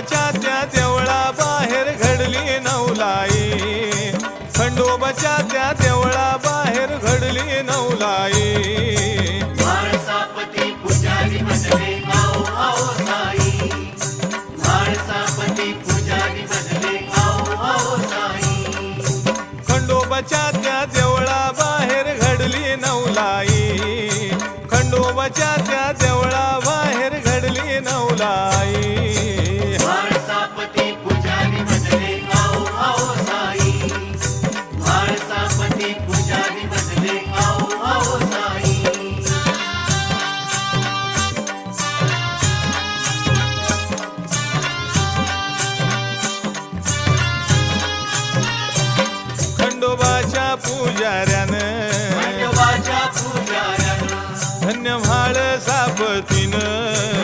खंडोबाच्या त्या देवळा बाहेर घडली नवलाई. खंडोबाच्या त्या देवळा बाहेर घडली नवलाई. खंडोबाच्या त्या देवळा बाहेर घडली नवलाई. खंडोबाच्या त्या पुजाऱ्यानं. धन्यवाड सापतीनं